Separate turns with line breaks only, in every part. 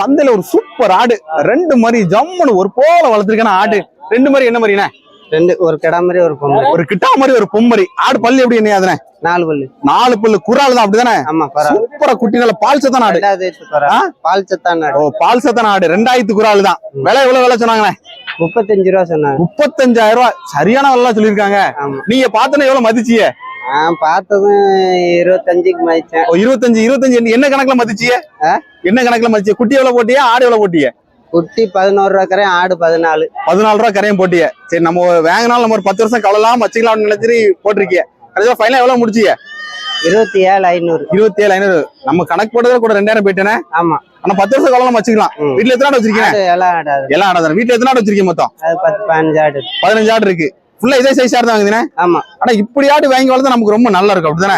சந்தையில ஒரு சூப்பர் ஆடு. ரெண்டு மாதிரி ஜம்முன்னு ஒரு போல வளர்த்துருக்கான ஆடு. ரெண்டு மாதிரி என்ன மாதிரிண்ணே?
ரெண்டு ஒரு கிடா மாதிரி ஒரு பொம்பளை
ஒரு கிட்டா மாதிரி ஒரு பொம்மரி. ஆடு பல்லு எப்படி என்ன அதுனே
நாலு பல்லு.
நாலு பல்லு. குறால் தான் அப்படிதானே?
ஆமா பரா
சூப்பரா குட்டி நல்ல பால் சத்தான ஆடு?
பால் சத்தான
ஓ பால் சத்தான ஆடு. ரெண்டாயிரத்து குறால் தான். விலை எவ்வளவு விலை சொன்னாங்கண்ணே?
முப்பத்தஞ்சு ரூபா சொன்னாங்க.
முப்பத்தஞ்சாயிரம் ரூபாய் சரியான விலை சொல்லியிருக்காங்க. நீங்க பார்த்தோன்னே எவ்வளவு மதிச்சிய
நான் பார்த்ததும் இருபத்தஞ்சுக்கு மதிச்சேன்
இருபத்தஞ்சு இருபத்தஞ்சு. என்ன- கணக்குல மதிச்சிய? என்ன கணக்குல மதிச்சிய? குட்டி எவ்வளவு போட்டியா? ஆடு எவ்வளவு போட்டிய?
குட்டி பதினோரு ரூபா கரையும் ஆடு பதினாலு.
பதினாலு ரூபா கரையும் போட்டிய. சரி நம்ம வாங்கினாலும் நம்ம ஒரு பத்து வருஷம் கவலாம் வச்சுக்கலாம்னு நினைச்சிட்டு போட்டிருக்கிய. கடைசியா ஃபைனல் எவ்வளவு முடிச்சிய?
இருபத்தி ஏழு ஐநூறு.
இருபத்தி ஏழு ஐநூறு. நம்ம கணக்கு போட்டதுல கூட ரெண்டாயிரம் போயிட்டேனே?
ஆமா.
ஆனா பத்து வருஷம் கவலம் வச்சுக்கலாம். வீட்டுல எத்தனை ஆடு வச்சிருக்கீங்க?
எல்லாம் ஆடாது.
எல்லாம் ஆடாதான்? வீட்டுல எத்தனை ஆடு வச்சிருக்கீங்க மொத்தம்?
பதினஞ்சு ஆடு
பதினஞ்சு ஆடு இருக்கு. ஃபுல்லா இதே சைஸ் தான் வாங்குதுனே
ஆமா.
ஆனா இப்படி ஆடு வாங்கி வளர்த்தா நமக்கு ரொம்ப நல்லா இருக்கும் அப்படிதானே?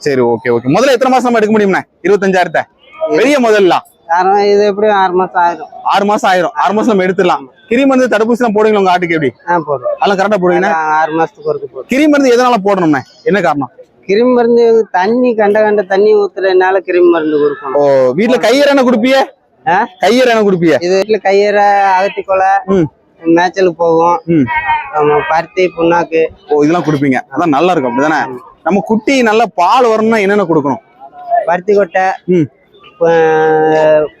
சரி ஓகே ஓகே முதல்ல எத்தனை மாசம் நம்ம எடுக்க முடியும்ண்ணே? இருபத்தஞ்சாயிரத்தை. பெரிய முதல்ல.
இது எப்படியும் ஆறு மாசம் ஆயிரும்.
ஆறு மாசம் ஆயிரும். ஆறு மாசம் நம்ம எடுத்துடலாம். கிரி மருந்து தடுப்பூசி எல்லாம் போடுவீங்களா உங்க ஆட்டுக்கு எப்படி?
போதும்
அதெல்லாம் கரெக்டா போடுவீங்கன்னா
அதான் ஆறு மாசத்துக்கு போதும்
கிரி மருந்து எதனால போடணும்ண்ணே? என்ன காரணம்?
கிருமி மருந்து தண்ணி கண்ட கண்ட தண்ணி ஊத்துறதுனால கிருமி மருந்து கொடுக்கணும்.
ஓ வீட்டுல கையற என்ன குடுப்பிய? கையற என்ன குடுப்பிய?
இது வீட்டுல கையற அகத்தி கொலை. மேய்ச்சலுக்கு போகும். ஆமா பருத்தி புண்ணாக்கு.
ஓ இதெல்லாம் குடுப்பீங்க. அதான் நல்லா இருக்கும் அப்படிதானே? நம்ம குட்டி நல்லா பால் வரணும்னா என்னென்ன கொடுக்கணும்?
பருத்தி கொட்டை
ம்.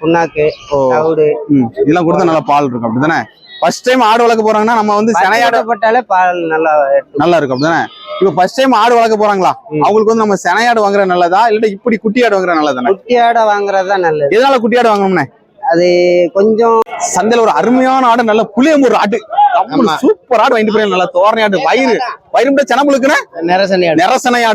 புண்ணாக்கு தவிடு.
ம். இதெல்லாம் கொடுத்தா நல்லா பால் இருக்கும் அப்படிதானே? ஃபர்ஸ்ட் டைம் ஆடு வளர்க்க போறாங்கன்னா நம்ம வந்து செனையாடு
போட்டாலே பால் நல்லா
நல்லா இருக்கும் அப்படிதானே? இப்ப ஃபர்ஸ்ட் டைம் ஆடு வளர்க்க போறாங்களா. அவங்களுக்கு வந்து நம்ம செனையாடு வாங்குற நல்லதா? இல்ல இப்படி குட்டி ஆடு வாங்குற நல்லதானே?
குட்டி ஆடை வாங்குறது தான் நல்லது.
எதனால குட்டி ஆடு வாங்கணும்னே?
அது கொஞ்சம்
சந்தையில ஒரு அருமையான ஆடு நல்ல புளியம்பூர் ஆடு சூப்பர் ஆடு வாங்கிட்டு போய் நல்லா தோரணை ஆடு வயிறு. வயிறு மட்டும் செனமுழுக்குன்னு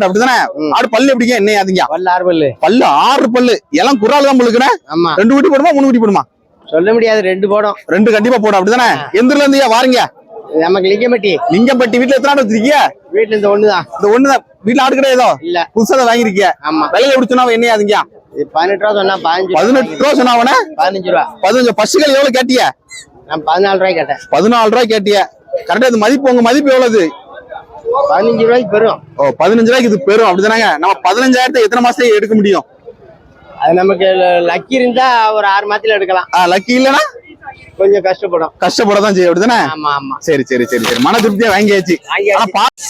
அப்படிதானே. ஆடு பல்லு எப்படிங்க? என்ன
பல்லு ஆறு பல்லு.
பல்லு ஆறு பல்லு. எல்லாம் குறால் தான்
ஆமா.
ரெண்டு குட்டி போடுமா மூணு குட்டி போடுமா?
சொல்ல முடியாது ரெண்டு போடும்.
ரெண்டு கண்டிப்பா போடும் அப்படிதானே? எந்திரில இருந்து வாரீங்க?
நமக்கு லிங்கமட்டி
லிங்கம்பட்டி வீட்டுல எத்தனை ஆடு வச்சிருக்கீங்க?
வீட்டுல இந்த ஒண்ணுதான்
இந்த ஒண்ணுதான் வீட்டுல ஆடு கிடையாதோ?
இல்ல.
புதுசா வாங்கிருக்கீங்க
ஆமா.
விலையில எப்படி சொன்னா
பதினெட்டு ரூபா சொன்னா பதினஞ்சு
பதினெட்டு ரூபா சொன்னாவன
பதினஞ்சு ரூபா.
பதினஞ்சு. பசுகள் எவ்வளவு கேட்டிய?
நான் பதினாலு ரூபாய் கேட்டேன்.
பதினாலு ரூபாய் கேட்டிய. கரெக்டா இது மதிப்பு உங்க மதிப்பு எவ்வளவு
பதினஞ்சு ரூபாய்க்கு பெறும்.
ஓ பதினஞ்சு ரூபாய்க்கு இது பெரும் அப்படிதானங்க. நம்ம பதினஞ்சாயிரத்தை எத்தனை மாசத்துல எடுக்க முடியும்?
அது நமக்கு லக்கி இருந்தா ஒரு ஆறு மாசத்துல எடுக்கலாம்.
லக்கி இல்லனா
கொஞ்சம் கஷ்டப்படும்.
கஷ்டப்பட தான் செய்யும். அப்படிதானே?
ஆமா ஆமா.
சரி சரி சரி சரி. மன திருப்தியா வாங்கியாச்சு.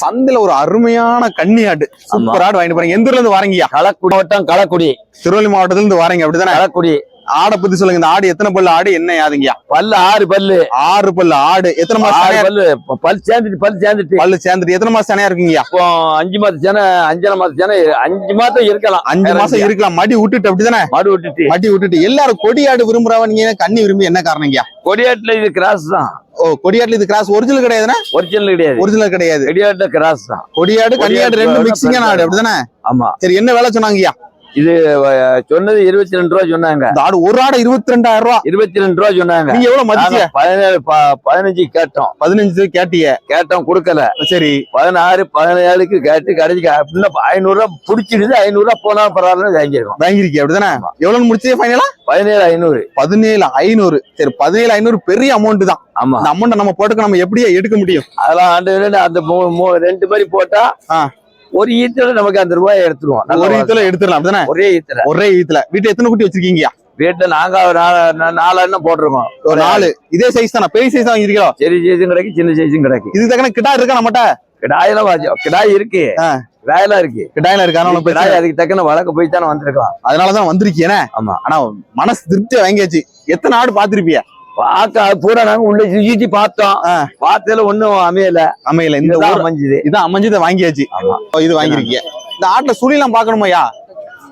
சந்தையில ஒரு அருமையான கன்னி ஆடு சூப்பர் ஆடு வாங்கிட்டு போறீங்க. எந்த ஊர்ல இருந்து வாரீங்கயா
களக்குடி மாவட்டம் களக்குடி
திருவள்ளி மாவட்டத்துல இருந்து வாரீங்க. அப்படிதானே?
களக்குடி
ஆடை பத்தி சொல்லுங்க. இந்த ஆடு எத்தனை பல்லு? ஆடு என்ன யாதுங்கயா
பல்லு ஆறு பல்லு.
ஆறு பல்லு. ஆடு எத்தனை மாசம்
பல்லு. பல் சேர்ந்துட்டு பல் சேர்ந்துட்டு.
பல்லு சேர்ந்துட்டு எத்தனை மாசம் சனையா இருக்கீங்கயா
இப்போ அஞ்சு மாசம் சேனை அஞ்சரை மாசம் சேனை அஞ்சு மாசம் இருக்கலாம்.
அஞ்சு மாசம்? இருக்கலாம். மடி விட்டுட்டு அப்படிதானே?
மாடு விட்டுட்டு.
மடி விட்டுட்டு. எல்லாரும் கொடியாடு விரும்புறவங்க நீங்க கன்னி விரும்பி என்ன காரணங்கயா
கொடியாட்டுல இது கிராஸ் தான்.
ஓ கொடியாட்டுல இது கிராஸ். ஒரிஜினல் கிடையாதுன்னா
ஒரிஜினல் கிடையாது.
ஒரிஜினல் கிடையாது.
கொடியாட்டுல கிராஸ் தான்.
கொடியாடு கன்னியாடு ரெண்டு மிக்சிங்கான ஆடு அப்படிதானே?
ஆமா.
சரி என்ன வேலை சொன்னாங்கய்யா?
இது சொன்னது இருபத்தி ரெண்டு ரூபா சொன்னாங்க.
ஆடு ஒரு ஆடு இருபத்தி ரெண்டாயிரம் ரூபா.
இருபத்தி ரெண்டு ரூபா சொன்னாங்க.
நீங்க எவ்வளவு மதிச்சிய
நாங்க பதினேழு பதினஞ்சு கேட்டோம்.
பதினஞ்சு கேட்டிய
கேட்டோம் கொடுக்கல.
சரி.
பதினாறு பதினேழுக்கு கேட்டு கடைசிக்கு ஐநூறு ரூபா பிடிச்சிடுது ஐநூறு ரூபா போனா பரவாயில்ல வாங்கிருக்கோம்.
வாங்கிருக்கிய அப்படிதானே? எவ்வளவு முடிச்சே ஃபைனலா
பதினேழு ஐநூறு.
பதினேழு ஐநூறு. சரி பதினேழு ஐநூறு பெரிய அமௌண்ட் தான்.
ஆமா.
அமௌண்ட் நம்ம போட்டுக்க நம்ம எப்படியே எடுக்க முடியும்?
அதெல்லாம் அந்த ரெண்டு மாதிரி போட்டா. ஒரு ஈத்துல நமக்கு அந்த ரூபாய் எடுத்துருவோம்.
ஒரு. ஈத்துல எடுத்துடலாம் அப்படிதானே
ஒரே ஈத்துல.
ஒரே ஈத்துல. வீட்டுல எத்தனை குட்டி வச்சிருக்கீங்கயா
வீட்டுல நாங்க நாலு- எண்ணம் போட்டிருக்கோம்.
ஒரு நாலு. இதே சைஸ் தானே? பெரிய சைஸ் தான் வாங்கிருக்கோம்
பெரிய சைஸும் கிடைக்கு சின்ன சைஸும் கிடைக்கு.
இது தக்கன கிட்டா இருக்கா நம்மகிட்ட?
கிடாயெல்லாம் கிடாய் இருக்கு. கிடாயெல்லாம் இருக்கு?
கிடாயில இருக்கா
கிடாய் அதுக்கு தக்கன வழக்க போய் தானே வந்திருக்கலாம்.
அதனாலதான் வந்திருக்கியனே
ஆமா.
ஆனா மனசு திருப்தியா வாங்கியாச்சு. எத்தனை ஆடு பாத்திருப்பிய
பார்க்க அது பூரா நாங்க உள்ள சுத்தி பார்த்தோம். பார்த்ததுல ஒண்ணும் அமையல.
அமையல. இந்த ஊர்
அமைஞ்சுது.
இதான் அமைஞ்சதை வாங்கியாச்சு. இது வாங்கிருக்கீங்க இந்த ஆட்டுல சுழிலாம் பாக்கணுமாயா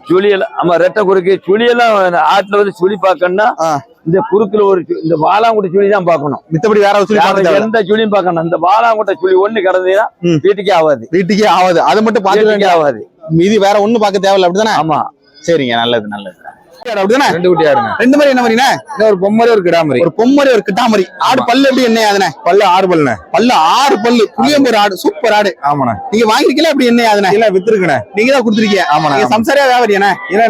சுழியெல்லாம் ஆமா ரெட்டை குறுக்கு. சுழியெல்லாம் ஆட்டுல வந்து சுழி பார்க்கணும்னா
ஆ.
இந்த குறுக்குல ஒரு இந்த வாலாங்குடி சுழி தான் பார்க்கணும்.
மித்தபடி வேற சுழி.
எந்த சுழியும் பார்க்கணும். இந்த வாலாங்குட்ட சுழி ஒண்ணு கிடந்ததுன்னா. வீட்டுக்கே ஆகாது
வீட்டுக்கே ஆகாது அதை மட்டும் பாத்துக்க
ஆகாது
மீதி வேற ஒண்ணு பார்க்க தேவையில்ல அப்படிதானே
ஆமா.
சரிங்க நல்லது நல்லது. அப்படிதானே
ரெண்டு குட்டி ஆடுங்க
ரெண்டு மாதிரி என்ன மாதிரிண்ணே?
ஒரு பொம்மரி ஒரு கிடாமரி.
ஒரு பொம்மரி ஒரு கிட்டாமரி. ஆடு பல்லு எப்படி என்ன அதுனே
பல்லு ஆறு பல்லுண்ணே.
பல்லு ஆறு பல்லு. புளியம்பூர் ஆடு சூப்பர் ஆடு.
ஆமாண்ணே.
நீங்க வாங்கிருக்கீங்களா எப்படி என்ன அதுனே
இல்ல வித்துருக்குண்ணே.
நீங்க தான் கொடுத்துருக்கீங்க.
ஆமாண்ணே
சம்சாரியா வியாபாரியாண்ணே?
இல்ல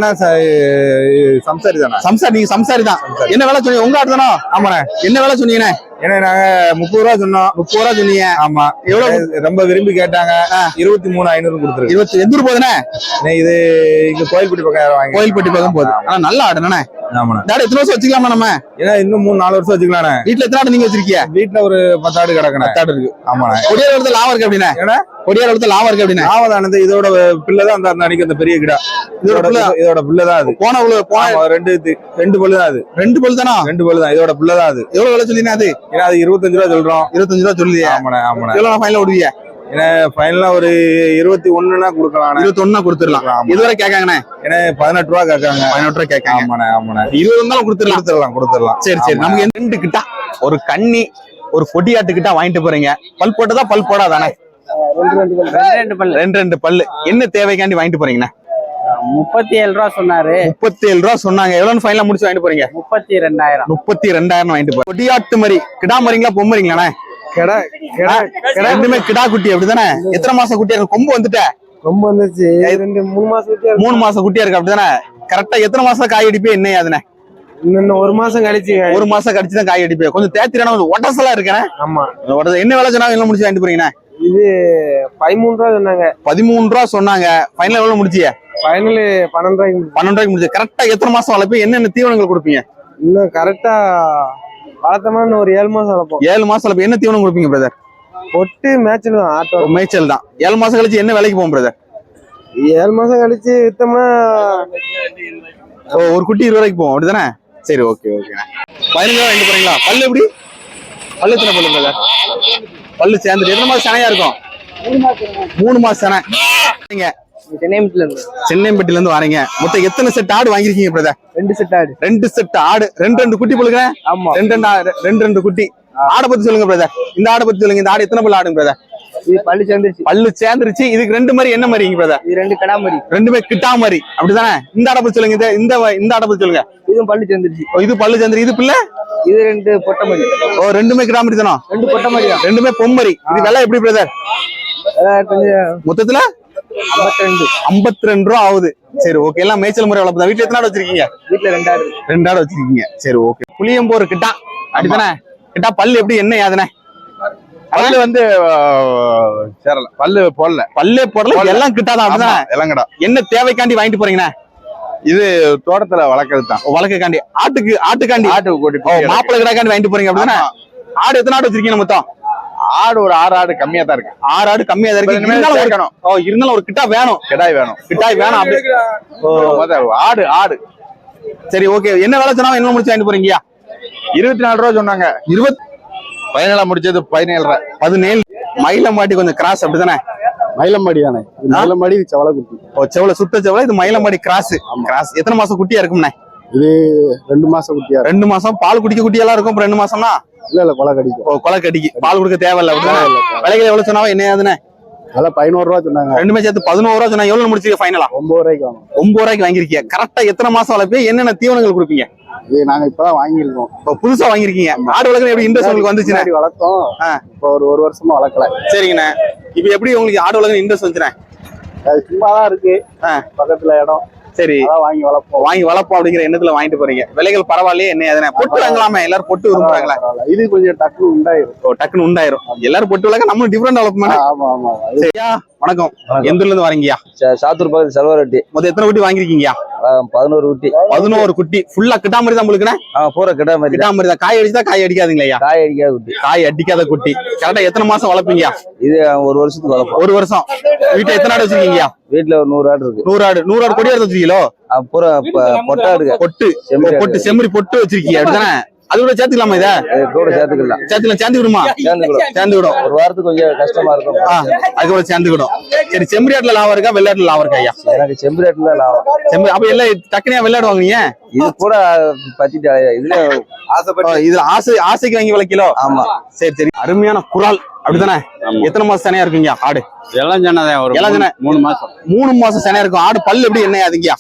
சம்சாரி தானே.
சம்சாரி நீங்க சம்சாரி தான். என்ன வேலை சொன்னீங்க? உங்க ஆடு தானோ?
ஆமாண்ணே.
என்ன வேலை சொன்னீங்கண்ணே?
ஏன்னா நாங்க முப்பது ரூபா சொன்னோம்.
முப்பது ரூபா சொன்னீங்க.
ஆமா.
எவ்வளவு
ரொம்ப விரும்பி கேட்டாங்க. இருபத்தி மூணு ஐநூறு கொடுத்துருக்கு.
இருபத்தி எந்த ஊர் போகுதுண்ணே?
இது இங்க கோயில்பட்டி பக்கம் வாங்கி
கோயில்பட்டி பக்கம் போகுது. ஆனா நல்ல ஆடு என்னண்ணே
ஆமாண்ணே.
எத்தனை வருஷம் வச்சுக்கலாமா நம்ம?
ஏன்னா இன்னும் மூணு நாலு வருஷம் வச்சுக்கலாண்ணே.
வீட்டுல எத்தனை ஆடு நீங்க வச்சிருக்கீங்க
வீட்டுல ஒரு பத்து ஆடு கிடக்குண்ணே.
ஆடு இருக்கு.
ஆமாண்ணே.
கொடியார் வளர்த்த லாபம் இருக்கு அப்படின்னா?
ஏன்னா?
கொடியார் வளர்த்த லாபம் இருக்கு அப்படின்னா?
ஆவதானது இதோட பிள்ளை தான் அந்த அன்னைக்கு அந்த பெரிய கிடா.
இதோட
இதோட
பிள்ளை?
தான் அது.
போன போன
ரெண்டு ரெண்டு பல்லு தான் அது.
ரெண்டு பல் தானா?
ரெண்டு பல்லு தான் இதோட பிள்ளை தான் அது.
எவ்வளவு விலை சொல்லினா அது?
ஏன்னா அது இருபத்தஞ்சு ரூபா சொல்றோம்.
இருபத்தஞ்சு ரூபா
ஆமாண்ணே ஆமாண்ணே.
எவ்வளவு ஃபைனல் விடுவியா
ஃபைனலா ஒரு இருபத்தி ஒண்ணுனா கொடுக்கலாம்
இருபத்தி ஒண்ணா கொடுத்துடலாம். இதுவரை கேட்காங்கண்ணே?
ஏன்னா பதினெட்டு ரூபா கேட்காங்க.
பதினெட்டு ரூபா கேட்காங்க.
ஆமாண்ணே ஆமாண்ணே.
இருபது இருந்தாலும் கொடுத்துடலாம்.
கொடுத்துடலாம் கொடுத்துடலாம்.
சரி சரி. நமக்கு ரெண்டு கிட்டா ஒரு கன்னி ஒரு பொடியாட்டு கிட்டா வாங்கிட்டு போறீங்க. பல் போட்டதா பல் போடாதானே?
ரெண்டு ரெண்டு பல்லு.
ரெண்டு ரெண்டு பல்லு என்ன தேவைக்காண்டி வாங்கிட்டு போறீங்கண்ணே?
முப்பத்தி ஏழு ரூபா சொன்னாரு.
முப்பத்தி ஏழு ரூபா சொன்னாங்க. எவ்வளவு ஃபைனலா முடிச்சு வாங்கிட்டு போறீங்க?
முப்பத்தி ரெண்டாயிரம்.
முப்பத்தி ரெண்டாயிரம் வாங்கிட்டு போறேன் கொடியாட்டு மாதிரி கிடா மறிங்களா பொம்மரிங்களாண்ணே? ரெண்டுமே கிடா குட்டி அப்படிதானே? எத்தனை மாசம் குட்டியா இருக்கு? கொம்பு வந்துட்ட.
ரொம்ப வந்துச்சு ரெண்டு மூணு மாசம்
மூணு மாசம் குட்டியா இருக்கு அப்படிதானே? கரெக்டா எத்தனை மாசம் காய் அடிப்பே? என்ன அதுனே?
இன்னும் ஒரு மாசம் கழிச்சு
ஒரு மாசம் கழிச்சு தான் காய் அடிப்பே. கொஞ்சம் தேத்திரான கொஞ்சம் ஒட்டசலா இருக்கேன்?
ஆமா.
என்ன விலை சொன்னாங்க? என்ன முடிச்சு வாங்கிட்டு போறீங்கண்ணே?
இது பதிமூணு ரூபா சொன்னாங்க.
பதிமூணு ரூபா சொன்னாங்க. ஃபைனல் எவ்வளவு முடிச்சிய?
ஃபைனல் பன்னெண்டு ரூபாய்க்கு.
பன்னெண்டு ரூபாய்க்கு முடிச்சு. கரெக்டா எத்தனை மாசம் வளர்ப்பு என்னென்ன தீவனங்கள் கொடுப்பீங்க?
இன்னும் கரெக்டா வளர்த்தோம்னா ஒரு ஏழு மாசம் வளர்ப்போம்
ஏழு மாசம் வளர்ப்பு என்ன தீவனம் கொடுப்பீங்க பிரதர்
பொட்டு மேட்ச்ல தான் ஆட்டோ
மேய்ச்சல் தான். ஏழு மாசம் கழிச்சு என்ன வேலைக்கு போகும் பிரதர்
ஏழு மாசம் கழிச்சு வித்தோம்னா
ஒரு குட்டி இருபது ரூபாய்க்கு போகும் அப்படிதானே? சரி ஓகே ஓகே பதினஞ்சு ரூபா வாங்கிட்டு போறீங்களா? பல்லு எப்படி? பல்லு எத்தனை பல்லு பிரதர் பல்லு சேர்ந்துட்டு. எத்தனை மாசம் சனையா இருக்கும்? மூணு மாசம் சனை. நீங்க சென்னைப்பட்டில இருந்து வரீங்க. மொத்தம் எத்தனை செட் ஆடு வாங்கிருக்கீங்க பிரதர்?
ரெண்டு செட் ஆடு.
ரெண்டு செட் ஆடு. ரெண்டு ரெண்டு குட்டி பல்லுங்க
ஆமா.
ரெண்டு ரெண்டு ரெண்டு ரெண்டு குட்டி. ஆடை பத்தி சொல்லுங்க பிரதர். இந்த ஆடை பத்தி சொல்லுங்க. இந்த ஆடு எத்தனை பல்லு ஆடுங்க பிரதர்?
இது பல்லு சேர்ந்துருச்சு.
பல்லு சேர்ந்துருச்சு. இதுக்கு ரெண்டு மாதிரி என்ன மாதிரிங்க பிரதர்?
இது ரெண்டு கடாமரி
ரெண்டுமே கிட்டா மாதிரி அப்படிதானே? இந்த ஆடை பத்தி சொல்லுங்க. இந்த இந்த ஆடை பத்தி சொல்லுங்க.
இதுவும் பல்லு சேர்ந்துருச்சு.
இது பல்லு சேர்ந்துரு இது பிள்ளை?
இது ரெண்டு பொட்டமரி
ஓ ரெண்டுமே கிடா மாதிரி தானோ
ரெண்டு பொட்டமரி தான்.
ரெண்டுமே பொம்மரி இது விலை எப்படி பிரதர்? மொத்தத்துல?
ஐம்பத்தி ரெண்டு.
ரூபா ஆகுது. சரி ஓகே எல்லாம் மேய்ச்சல் முறை வளர்ப்பு வீட்டுல எத்தனை ஆடு வச்சிருக்கீங்க?
வீட்டுல ரெண்டாயிரம்
ரெண்டு ஆடு வச்சிருக்கீங்க. சரி ஓகே புளியம்போர் கிட்டா. அப்படிதானே கிட்டா பல்லு எப்படி என்ன யாதுனே
பல்லு வந்து சேரல. பல்லு போடல.
பல்லே போடல எல்லாம் கிட்டாதான் அப்படிதானே?
இளங்கடா.
என்ன தேவைக்காண்டி வாங்கிட்டு போறீங்கண்ணே?
இது தோட்டத்துல வளர்க்கறது தான்
வழக்குக்காண்டி ஆட்டுக்கு ஆட்டுக்காண்டி.
ஆட்டு கூட்டி
ஓ மாப்பிள்ளை கிடாக்காண்டி வாங்கிட்டு போறீங்க அப்படிதானே? ஆடு எத்தனை ஆடு வச்சிருக்கீங்க மொத்தம்?
ஆடு ஒரு ஆறு ஆடு கம்மியா தான் இருக்கு.
ஆறு ஆடு கம்மியா தான் இருக்கு. இருந்தாலும். ஓ இருந்தாலும் ஒரு கிட்டா வேணும்.
கிடாய் வேணும்.
கிட்டாய் வேணும். அப்படி
ஆடு ஆடு.
சரி ஓகே. என்ன வேலை சொன்னா என்ன முடிச்சு வாங்கிட்டு போறீங்கயா
இருபத்தி நாலு ரூபா சொன்னாங்க.
இருபத்தி
பதினேழா முடிச்சது பதினேழு ரூபா
பதினேழு. மயிலம்பாட்டி கொஞ்சம் கிராஸ் அப்படிதானே
மயிலம்பாடி தானே? மயிலம்பாடி செவலக்குட்டி
ஓ செவல சுத்த செவல இது மயிலம்பாடி கிராஸ் கிராஸ் எத்தனை மாசம் குட்டியா இருக்கும்ண்ணே
இது ரெண்டு மாசம் குட்டியா
ரெண்டு மாசம் பால் குடிக்க குட்டியெல்லாம் இருக்கும் அப்புறம் ரெண்டு மாசம்னா?
இல்ல இல்ல கொலை
ஓ கொலை கடிக்கு. பால் கொடுக்க தேவையில்ல விலைகள் எவ்வளவு சொன்னாவோ என்ன ஆகுதுண்ணே
அதெல்லாம் பதினோரு ரூபா சொன்னாங்க.
ரெண்டுமே சேர்த்து பதினோரு ரூபா சொன்னா எவ்வளவு முடிச்சிருக்க ஃபைனலா
ஒன்பது ரூபாய்க்கு வாங்க.
ஒன்பது ரூபாய்க்கு வாங்கிருக்கீங்க கரெக்டா எத்தனை மாசம் வளர்ப்பு என்னென்ன தீவனங்கள் கொடுப்பீங்க?
இது நாங்க இப்பதான் வாங்கியிருக்கோம்.
இப்போ புதுசா வாங்கிருக்கீங்க ஆடு வளர்க்குற எப்படி இன்ட்ரெஸ்ட் உங்களுக்கு
முன்னாடி வளர்த்தோம்.
ஆ.
இப்போ ஒரு ஒரு வருஷமா வளர்க்கல.
சரிங்கண்ணே. இப்போ எப்படி உங்களுக்கு ஆடு வளர்க்குற இன்ட்ரெஸ்ட் வந்துச்சுண்ணே
அது சும்மா தான் இருக்கு.
ஆ.
பக்கத்துல இடம்.
சரி.
வாங்கி வளர்ப்போம்.
வாங்கி வளர்ப்போம் அப்படிங்கிற எண்ணத்துல வாங்கிட்டு போறீங்க. விலைகள் பரவாயில்லையே என்ன எதுனா பொட்டு வாங்கலாமே எல்லாரும் பொட்டு விரும்புறாங்களா.
இது கொஞ்சம் டக்குனு உண்டாயிரும்.
ஓ, டக்குன்னு உண்டாயிரும். எல்லாரும் பொட்டு வளர்க்க நம்மளும் டிஃபரெண்ட் வளர்ப்போம்.
ஆமா ஆமா.
சரியா? வணக்கம். எந்த ஊர்ல இருந்து வரீங்கயா
சாத்தூர் பக்கத்து செல்வரெட்டி.
மொத்தம் எத்தனை குட்டி வாங்கிருக்கீங்க
பதினோரு குட்டி.
பதினோரு குட்டி. ஃபுல்லா கிட்டாமரி தான் உங்களுக்குண்ணே
ஆ பூரா கிட்ட மாதிரி தான்.
கிட்டாமரி தான். காய் அடிச்சா காய் அடிக்காதுங்களா
காய் அடிக்காத குட்டி.
காய் அடிக்காத குட்டி. கரெக்டா எத்தனை மாசம் வளர்ப்பீங்க
இது ஒரு வருஷத்துக்கு வளர்ப்போம்.
ஒரு வருஷம். வீட்டுல எத்தனை ஆடு வச்சிருக்கீங்க
வீட்டுல ஒரு நூறு ஆடு இருக்கு.
நூறு ஆடு. நூறு ஆடு கொடி எடுத்து வச்சிருக்கீங்களோ?
பூரா பொட்டா இருக்கு
பொட்டு. பொட்டு செம்மறி பொட்டு வச்சிருக்கீங்க. அப்படிதானே அது கூட சேர்த்துக்கலாமா இத?
கூட சேர்த்துக்கலாம்.
சேர்த்துக்கலாம் சேர்ந்து விடுமா
சேர்ந்துக்கிடும்.
சேர்ந்து விடும்
ஒரு வாரத்துக்கு கொஞ்சம் கஷ்டமா இருக்கும்.
அது கூட சேர்ந்துக்கிடும். சரி செம்மறி ஆட்டுல லாபம் இருக்கா? வெள்ளாட்டுல லாபம் இருக்கா ஐயா?
எனக்கு செம்பரேட்ல லாபம்.
செம்மறி அப்ப எல்லாம் டக்குனியா வெள்ளாடு நீங்க?
இது கூட பத்திட்டு இதுல
ஓ, இதுல ஆசை ஆசைக்கு வாங்கி விளக்கிலோ?
ஆமா.
சரி சரி. அருமையான குரால். அப்படிதானே எத்தனை மாசம் சனையா இருக்குங்க ஆடு.
இளஞ்சனதான் ஒரு
இளஞ்சனை.
மூணு- மூணு மாசம்.
மூணு மாசம் சனையா இருக்கும். ஆடு பல்லு எப்படி என்ன அதுங்கயா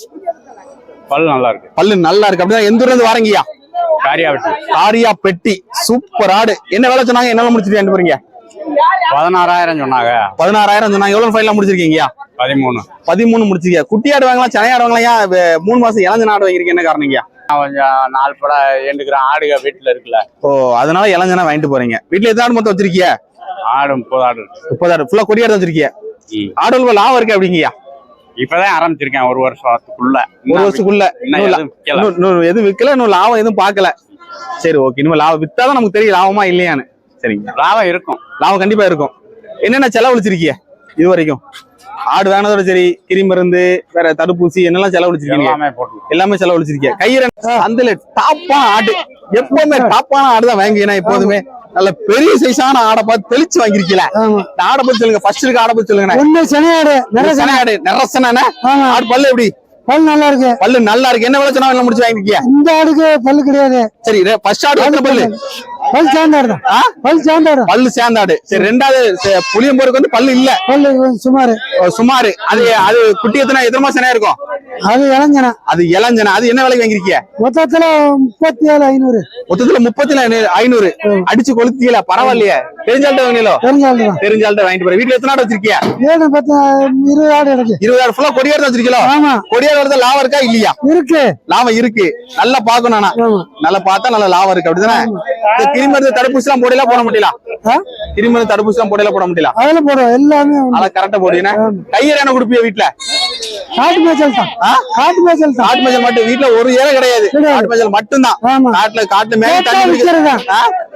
பல் நல்லா இருக்கு.
பல்லு நல்லா இருக்கு. அப்படிதான் எந்த ஊர்ல இருந்து வாரங்கய்யா? காரியா பெட்டி. சூப்பர் ஆடு. என்ன வேலை சொன்னாங்க? என்னால முடிச்சிட்டு வாங்கிட்டு போறீங்க
பதினாறாயிரம் சொன்னாங்க.
பதினாறாயிரம் சொன்னாங்க. எவ்வளவு ஃபைனல் முடிச்சிருக்கீங்க?
பதிமூணு.
பதிமூணு முடிச்சிருக்கீங்க. குட்டி ஆடு வாங்கலாம் சனை ஆடு வாங்கலாம். மூணு மாசம் இளஞ்ச ஆடு வாங்கிருக்கீங்க என்ன காரணங்க
நான் கொஞ்சம் நாலு படம் எண்டுக்கிற ஆடுக வீட்டுல இருக்குல்ல.
ஓ அதனால இளஞ்சனா வாங்கிட்டு போறீங்க. வீட்டுல எத்தனை ஆடு மொத்தம் வச்சிருக்கீங்க
ஆடு முப்பது ஆடு. இருக்கு
முப்பதாயிரம் ஃபுல்லா கொடி ஆடு வச்சிருக்கீங்க
ம்.
ஆடு லாபம் இருக்கு அப்படிங்கய்யா?
இப்பதான் ஆரம்பிச்சிருக்கேன் ஒரு வருஷத்துக்குள்ள.
ஒரு வருஷத்துக்குள்ள.
எதுவும்
விற்கல இன்னும் லாபம் எதுவும் பார்க்கல. சரி ஓகே இனிமே லாபம் வித்தாதான் நமக்கு தெரியும் லாபமா இல்லையான்னு. சரிங்க
லாபம் இருக்கும்.
லாபம் கண்டிப்பா இருக்கும். என்னென்ன செலவழிச்சிருக்கீங்க இது வரைக்கும். ஆடு வேணதோட சரி கிருமி மருந்து வேற தடுப்பூசி என்னெல்லாம் செலவழிச்சிருக்கீங்க?
எல்லாமே போட்டு
எல்லாமே செலவழிச்சிருக்கீங்க. கயிறு அந்த டாப்பான ஆடு. எப்பவுமே டாப்பான ஆடு தான் வாங்குவீங்க எப்போதுமே நல்ல பெரிய சைஸான ஆடை பார்த்து தெளிச்சு வாங்கிருக்கீல ஆடை பத்தி சொல்லுங்க. ஃபர்ஸ்ட் இருக்க ஆடை பத்தி சொல்லுங்க
ஒண்ணு சனியாடு நிறைய
சனை ஆடு நிறசனானே ஆடு பல்லு எப்படி?
பல் நல்லா இருக்கு.
பல்லு நல்லா இருக்கு. என்ன எல்லாம் முடிச்சு வாங்கிருக்கீங்க?
இந்த ஆடுக்கு பல்லு கிடையாது.
சரி ஃபர்ஸ்ட் ஆடு பல்லு.
பல் சாந்தாடு தான்? பல் சாந்தாடு
பல்லு சேர்ந்தாடு சரி ரெண்டாவது புளியம்போருக்கு வந்து பல்லு இல்ல.
பல்லு சுமார்.
சுமாரு. அது அது குட்டி எத்தனை எத்தனை மாசம் இருக்கும்?
அது இளஞ்சனா.
அது இளஞ்சன. அது என்ன விலைக்கு வாங்கிருக்கீங்க?
மொத்தத்துல முப்பத்தி ஏழு ஐநூறு.
மொத்தத்துல முப்பத்தி ஐநூறு. அடிச்சு கொளுத்திக்கல பரவாயில்லையே. தெரிஞ்சால்ட்ட வாங்கினோ
தெரிஞ்சாடு தான்
தெரிஞ்சால்ட்ட வாங்கிட்டு போற வீட்டுல எத்தனை ஆடு வச்சிருக்கியா?
ஏழு பத்து இருபது ஆடு இருக்கு.
இருபதாயிரம் ஃபுல்லா கொடியாடு வச்சிருக்கீங்களோ?
ஆமா.
கொடியாடு வரது லாபம் இருக்கா இல்லையா?
இருக்கு.
லாபம் இருக்கு. நல்லா பாக்கணும் நல்லா பார்த்தா நல்ல லாபம் இருக்கு. அப்படிதானே? இந்த கிருமருந்து தடுப்பூசி எல்லாம் போடலாம் போட முடியல? கிருமருந்து தடுப்பூசி எல்லாம் போட முடியல
அதுல போடுவோம் எல்லாமே.
நல்லா கரெக்டா போடுவீங்க கையில என்ன கொடுப்பீங்க வீட்டுல
காட்டு மேய்ச்சல் தான்? காட்டு மேய்ச்சல் தான்.
காட்டு மஞ்சள் மட்டும். வீட்டுல ஒரு ஏழை கிடையாது. காட்டு மஞ்சள் மட்டும்தான்.
ஆமா.
காட்டுல காட்டு மேல தண்ணி?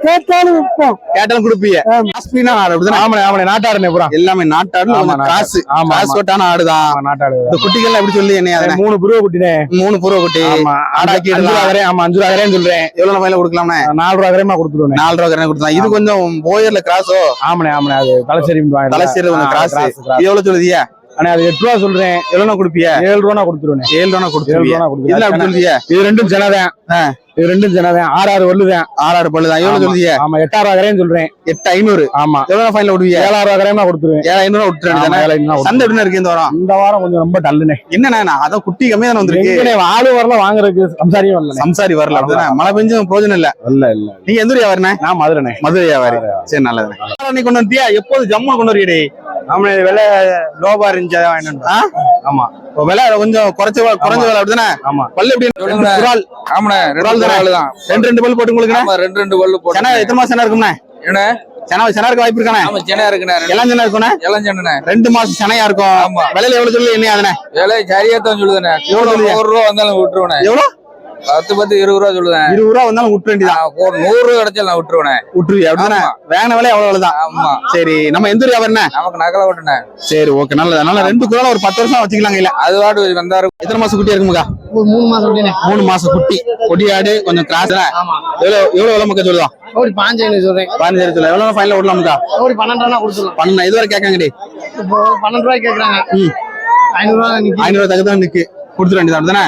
கேட்டாலும் விற்போம்
கேட்டாலும் கொடுப்பீங்க.
ஆமா.
காஸ்ட்லினா ஆடு அப்படிதானே?
ஆமாண்ணே ஆமாண்ணே நாட்டாடுனே பூரா.
எல்லாமே நாட்டாடு
ஆமா.
காசு.
ஆமா,
காசு
ஆமா.
ஓட்டான ஆடுதான்.
ஆமா, நாட்டாடு.
இந்த குட்டிகள் எப்படி சொல்லி என்ன
மூணு புருவ குட்டினே.
மூணு பூர்வ குட்டி.
ஆமா.
ஆடாக்கி
அஞ்சு ரூபா வரையும் ஆமா அஞ்சு ரூபா வரையும் சொல்றேன்.
எவ்வளவு வயல கொடுக்கலாம்னே?
நாலு ரூபா வரையமா கொடுத்துருவேன்
நாலு ரூபா கரண்ட் கொடுத்தா இது கொஞ்சம் போயர்ல கிராஸோ
ஆமாண்ணே ஆமாண்ணே. அது தலைச்சேரி
தலைசீர கொஞ்சம் கிராஸ் எவ்வளவு சொல்லுதியா?
அண்ணே அது எட்டு ரூபா சொல்றேன்.
எவ்வளவு கொடுப்பிய
ஏழு ரூபா கொடுத்துருவேன்
ஏழு ரூபா
ஏழு
கொடுத்துருவிய
ரூபா
சொல்லுதியா
இது ரெண்டும் ஜனதான். இது ரெண்டும் ஜனதான் ஆறு ஆறு வல்லுதான்
ஆறாறு பல்லுதான் எவ்வளவு சொல்லுதியா
ஆமா எட்டாயிரம் ரூபா சொல்றேன்.
எட்டு ஐநூறு.
ஆமா.
எவ்வளவு ஃபைனல் விடுவிய?
ஏழாயிரம் ரூபா வரையும் கொடுத்துருவேன்.
ஏழு ஐநூறு தானே?
ஏழாயிரம் ரூபா
சந்தை எப்படி இருக்கு இந்த வாரம்?
இந்த வாரம் கொஞ்சம் ரொம்ப டல்லுனே
என்னண்ணா அதான் குட்டி கம்மியா தானே வந்திருக்கு.
ஆளு வரல வாங்குறதுக்கு சம்சாரியும் வரல
சம்சாரி வரல மழை பெஞ்சும் பிரோஜனம் இல்ல.
இல்ல இல்ல
நீங்க எந்த ஊர் வியாபாரிண்ணே
நான் மதுரைனே
மதுரை வியாபாரி சரி நல்லது நீ கொண்டு வந்தியா? எப்போது ஜம்மு கொண்டு வருவீடே
ஆமா விலை லோபா இருந்துச்சு வாங்கிட்டு
ஆ?
ஆமா.
இப்போ விலை கொஞ்சம் குறைச்ச குறைஞ்ச விலை அப்படிதானே?
ஆமா.
பல்லு எப்படி. குரால்.
ஆமாண்ணே
குரால்
ரெண்டு
தானே? ரெண்டு ரெண்டு பல் போட்டு உங்களுக்கு
ஆமா ரெண்டு ரெண்டு பல்லு
சென
போட்டு
எத்தனை மாசம் சென இருக்கும்ண்ணே?
என்ன?
சென சென இருக்க வாய்ப்பு இருக்கானே
ஆமா சென்னை இருக்குண்ணே. ரெண்டு
எல்லாம் சென
இளஞ்செண்ணே
ரெண்டு மாசம் செனையா இருக்கும்.
ஆமா.
விலையில எவ்வளவு சொல்லி என்ன அதுனே
விலை சரியா தான் சொல்லுதுண்ணே.
எவ்வளவு?
நூறு ரூபா வந்தாலும் விட்டுருவேண்ணே.
எவ்வளவு?
பத்து பத்து இருபது ரூபா சொல்லுதேன்
இருபது ரூபா வந்தாலும் விட்டுற வேண்டியதான்
ஒரு நூறு ரூபா கிடைச்சாலும் நான் விட்டுருவேண்ணே
விட்டுருவியா? அப்படிதானே
ஆமா.
வேன விலை எவ்வளவு தான்
ஆமா.
சரி நம்ம எந்த ஊர் வியாபாரிண்ணே
நமக்கு நகலை விட்டுனே
சரி ஓகே. நல்லது. அதனால ரெண்டு குரால ஒரு பத்து வருஷம் வச்சுக்கலாம் இல்ல.
அது வாட்டு வந்தாரு.
எத்தனை மாசம் குட்டியா இருக்குமுக்கா?
ஒரு மூணு மாசம் அப்படியே
மூணு மாசம் குட்டி. கொடியாடு கொஞ்சம் கிராஸ் எவ்வளவு எவ்வளவு விலை மக்கள் சொல்லுதான்
ஒரு பாஞ்சு சொல்றேன்.
பதினஞ்சு சொல்ல எவ்வளவு ஃபைனல் விடலாமுக்கா
ஒரு பன்னெண்டு ரூபா கொடுத்துடலாம்.
பண்ண இதுவரை கேட்காங்கடி.
பன்னெண்டு ரூபாய் கேக்குறாங்க.
ம்.
ஐநூறு ரூபா
ஐநூறு தகுதான் நிக்கு. கொடுத்துட வேண்டியதான் தானே